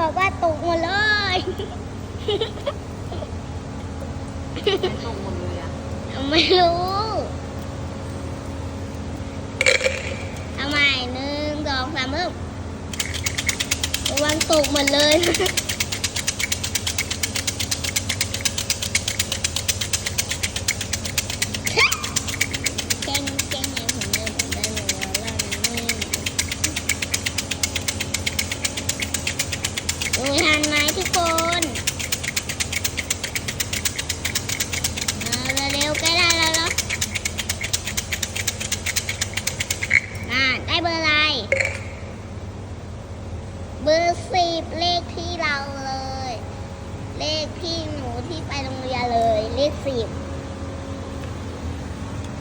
บอกว่าตกหมดเลยไม่ตรงหมดเลยอะไม่รู้ทำไมหนึ่งสองสามเริ่มระวังตกหมดเลย เก่งเก่งอย่างผมเลยผมได้เลยแล้วนี่ดูทันไหมทุกคนเอาเร็วๆใกล้ได้แล้วเนาะอ่าได้ เบอร์อะไร เบอร์สิบเลขที่เราเลย เลขที่หนูที่ไปโรงเรียนเลย เลขสิบ